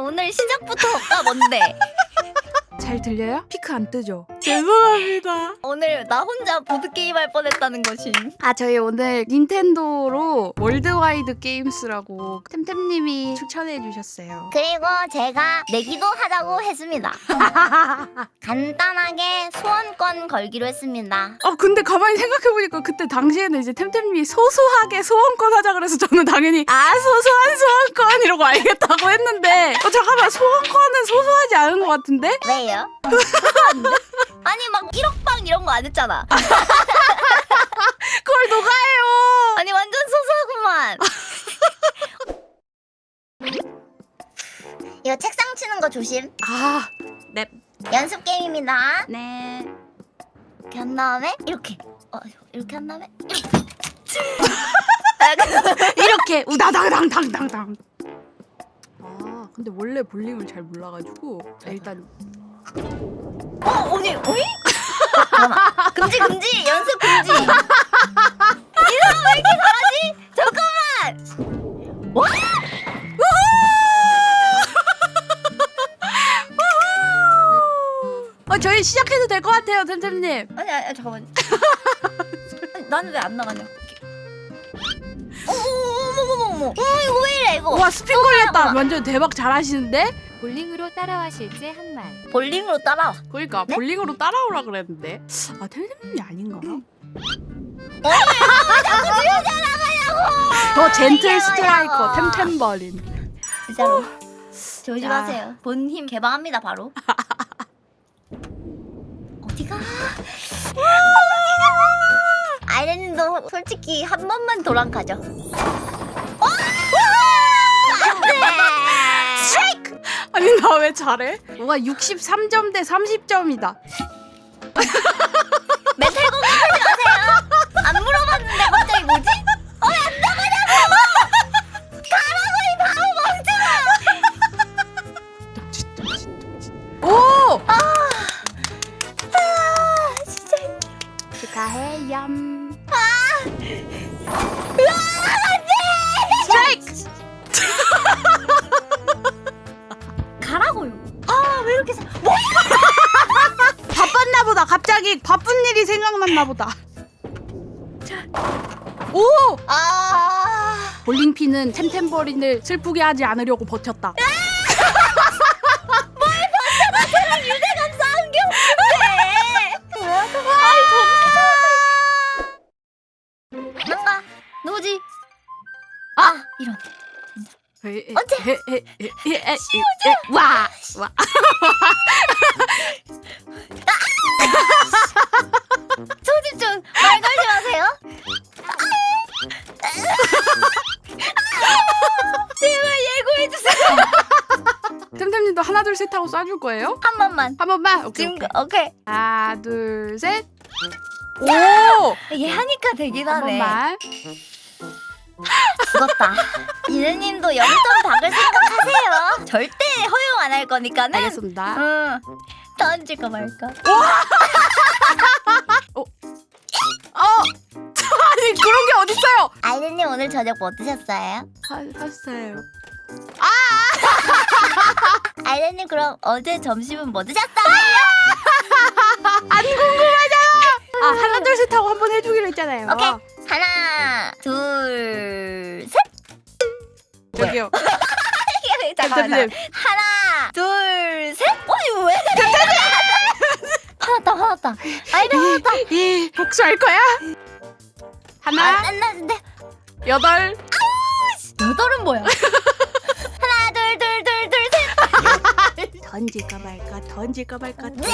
오늘 시작부터가 뭔데? 잘 들려요? 피크 안 뜨죠? 죄송합니다. 오늘 나 혼자 보드게임 할 뻔했다는 것이. 아 저희 오늘 닌텐도로 월드와이드 게임스라고 템템님이 추천해 주셨어요. 그리고 제가 내기도 하자고 했습니다. 간단하게 소원권 걸기로 했습니다. 어 근데 가만히 생각해 보니까 그때 당시에는 이제 템템님이 소소하게 소원권 하자 그래서 저는 당연히 아 소소한 소원권 이러고 알겠다고 했는데 어 잠깐만 소원권은 소소하지 않은 것 같은데? 왜요? 아니 막 1억 방 이런 거 안 했잖아. 그걸 누가 해요? 아니 완전 소소하구만. 이거 책상 치는 거 조심. 아 네. 연습 게임입니다. 네. 이렇게 한 다음에 이렇게. 어, 이렇게 한 다음에 이렇게. 이렇게 우다당당당당당. 아 근데 원래 볼링을 잘 몰라가지고 일단 어, 언니, 어이? 잠깐만. 금지, 금지! 연습 금지! 이 사람 왜 이렇게 잘하지? 잠깐만! 와! 어 저희 시작해도 될 것 같아요 템템님. 아니, 아니, 잠깐만. 나는 왜 안 나가냐? 어머머머머머! 어, 이거 왜 이래, 이거? 와 스핀 걸렸다. 완전 대박 잘하시는데? 볼링으로 따라와실지 한 말. 볼링으로 따라와. 그러니까 네? 볼링으로 따라오라 그랬는데 아 템템님이 아닌가? 더 젠틀 스트라이커. 템템버린. 진짜로. 조심하세요. 본 힘 개방합니다, 바로. 어디가? 아이랜님도 솔직히 한 번만 도랑 가죠. 아니 나 왜 잘해? 와 63점 대 30점이다. 생각났나 보다. 오 아. 볼링핀은 템템버린을 슬프게 하지 않으려고 버텼다. 유대감 쌓은 게 없는데. 아이 정신 난가 누구지? 아 이런. 어째? 와 와. 소집 좀말 걸지 마세요. 제발 예고해 주세요. 템템님도 하나 둘 셋 하고 쏴줄 거예요? 한 번만. 한 번만. 오케이, 지금 오케이. 오케이. 하나 둘 셋. 오. 이게 하니까 되긴 한 하네. 번만. 죽었다. 이느님도 0점 박을 생각하세요. 절대 허용 안 할 거니까는. 알겠습니다. 응. 던질까 말까. 어. 아니 그런 게 어딨어요? 아이느님 오늘 저녁 뭐 드셨어요? 봤어요. 아이느님 그럼 어제 점심은 뭐 드셨어요? 안 궁금하잖아. 아 하나 둘셋 하고 한 번 해주기로 했잖아요. 오케이. 하나, 저기요. 잠깐만. 템템님. 하나, 둘, 셋. 어 이거 왜? 화났다, 화났다. 아이들 화났다. 이 복수할 거야? 하나 아, 안 나는데. 여덟 여덟은 뭐야? 하나, 둘, 둘, 둘, 둘, 셋. 던질까 말까 던질까 말까. 네.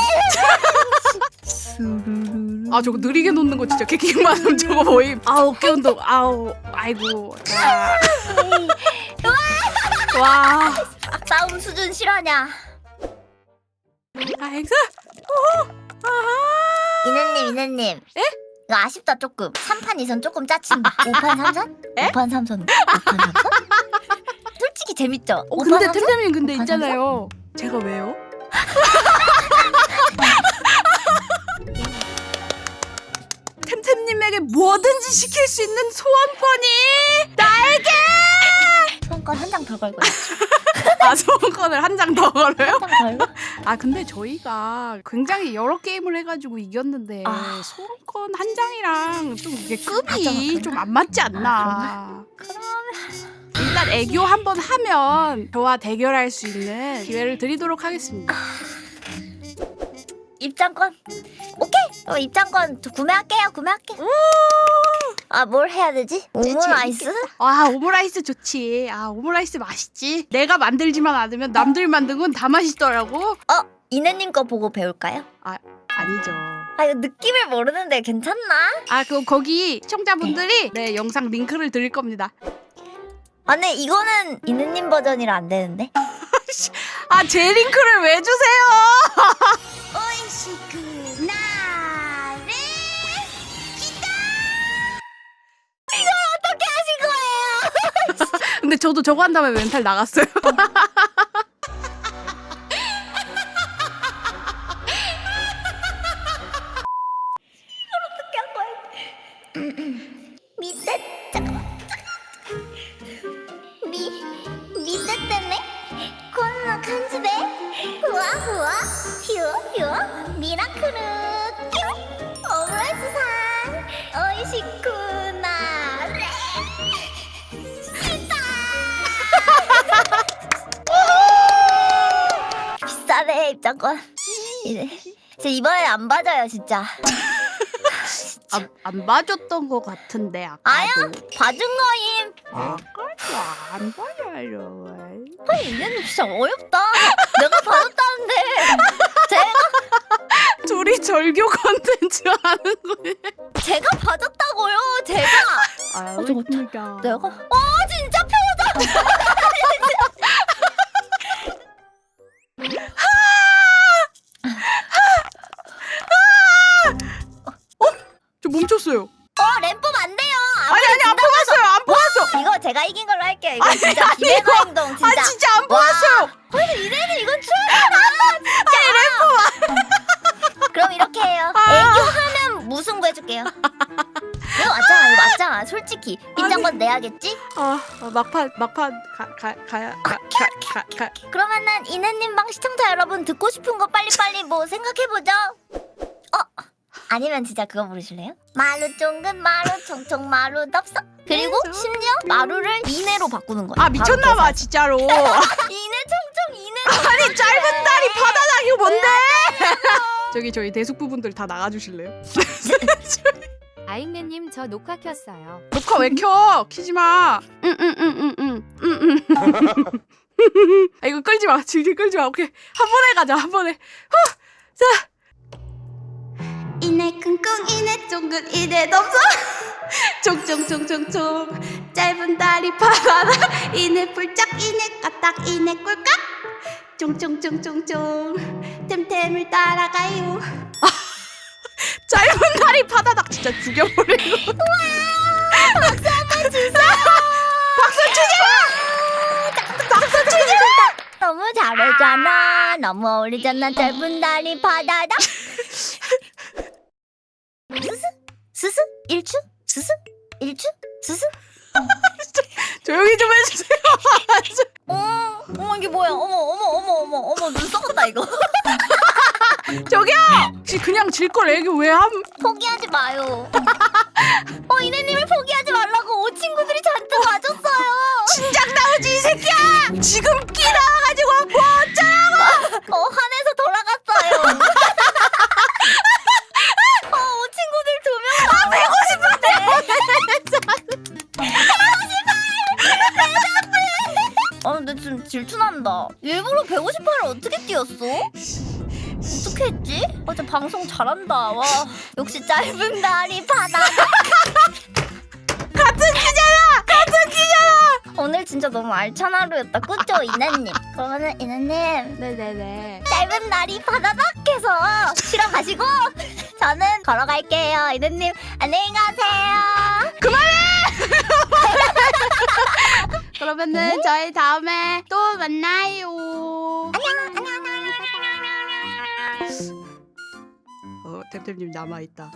아 저거 느리게 놓는 거 진짜 개킹만 하면 저거 모임. 아우 어깨 운동. 아우 아이고. 와. 와. 싸움 수준 실화냐? 아. 오. 아하. 이느님, 이느님. 에? 이거 아쉽다 조금. 3판 2선 조금 짜친다. 5판 3선? 에? 5판 3선. 5판 3선? 솔직히 재밌죠? 어 5판 근데 3선? 템템님 근데 있잖아요. 제가 왜요? 템템님에게 뭐든지 시킬 수 있는 소원권이 나에게. 손 소원권 한장 더 걸고 아 소원권을 한 장 더 걸어요? 한 장 걸고 아 근데 저희가 굉장히 여러 게임을 해가지고 이겼는데 아. 소원권 한 장이랑 좀 이게 급이. 좀 안 맞지 않나. 일단 애교 한번 하면 저와 대결할 수 있는 기회를 드리도록 하겠습니다. 입장권 오케이 어, 입장권 저 구매할게요 구매할게 요 아 뭘 해야 되지 오므라이스 아 오므라이스 좋지. 아 오므라이스 맛있지. 내가 만들지만 않으면 남들 만든 건 다 맛있더라고. 어 이내님 거 보고 배울까요 아니죠. 아 이거 느낌을 모르는데 괜찮나 아그 거기 시청자분들이 네 영상 링크를 드릴 겁니다. 아니 이거는 이내님 버전이라 안 되는데 아 제 링크를 왜 주세요? 근데 저도 저거 한 다음에 멘탈 나갔어요. 어떻게 한 거예요 밑에 잠깐만 미 밑에? 때문에 콜라 간지대 후아 후아 퓨어 미라클루 비싸네 입장권 이제 저 이번엔 안 받아요 진짜. 안, 안 봐줬던 것 같은데 아까도. 아야 봐준 거임. 아까도 안 봐줘요. 아니 이제는 진짜 어렵다. 내가 받았다는데. 제가? 둘이 절교 컨텐츠 하는 거예요. 제가 받았다고요 제가. 아, 웃기다. 내가? 어 진짜 표정 제가 이긴 걸로 할게요. 이거 아니, 진짜 아니, 비매너 이거- 행동 아 진짜. 진짜 안 뽑았어요. 근데 이래는 이건 추하잖아 진짜. 그럼 이렇게 해요. 아. 애교하면 무승부 해줄게요. 이거 맞잖아 이거 맞잖아. 솔직히. 입장권 내야겠지? 아, 아 막판 막판 가, 가, 가야 가, 가, 가, 가. 그러면은 이내님 방 시청자 여러분 듣고 싶은 거 빨리빨리 뭐 생각해보죠. 어? 아니면 진짜 그거 부르실래요? 마루 쫑근 마루 총총 마루 덥석 그리고 심지어 마루를 이내로 바꾸는 거예요 아 미쳤나봐 진짜로. 이내 총총 이내 아니 짧은 다리 바다닥이 뭔데? 저기 저희 대숙 부분들 다 나가주실래요? 아잉네님 저 녹화 켰어요. 녹화 왜 켜? 키지 마. 응응응응응 응응. 아 이거 끌지 마. 질질 끌지 마. 오케이 한 번에 가자 한 번에. 후. 자. 이내 끙끙 이내 쫑긋 이내 덥석 총총총총총 짧은 다리 바다다 이내 뿔짝 이내 까딱 이내 꿀깍. 총총총총총 템템을 따라가요. 짧은 다리 바다닥 진짜 죽여버리고. 박수 한번 주세요. 박수 주세요! 박수 주세요. 너무 잘하잖아. 너무 어울리잖아. 짧은 다리 바다다 스스 스스 일추 스스 조용히 좀 해주세요. 어, 어머 이게 뭐야? 어머 어머 어머 어머 어머 눈 썩었다 이거. 저기요! 혹시 그냥 질 걸 애교 왜함? 포기하지 마요. 어 이내님을 포기하지 말라고 오 친구들이 잔뜩 와줬어요. 진작 나오지 이 새끼야! 지금 끼나 일부러 158을 어떻게 뛰었어? 어떻게 했지? 아 진짜 방송 잘한다. 와 역시 짧은 다리 바다. 같은 끼잖아 같은 끼잖아 오늘 진짜 너무 알찬 하루였다. 그쵸 이나님? 그러면은 이나님 네네네. 짧은 다리 바다닥해서 쉬러 가시고 저는 걸어갈게요. 이나님 안녕히 가세요. 그 러면은 저희 다음에 또 만나요 안녕 안녕 안녕 안녕 어 템템님 남아있다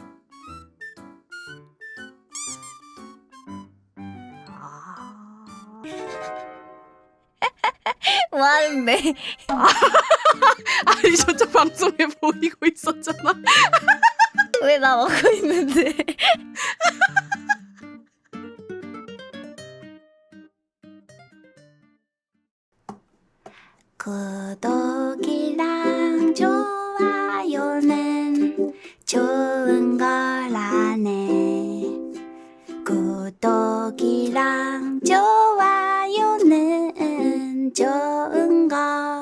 아 뭐 하는데? 아니 저쪽 방송에 보이고 있었잖아. 왜 나 먹고 있는데? 구독이랑 좋아요는 좋은 거라네. 구독이랑 좋아요는 좋은 거.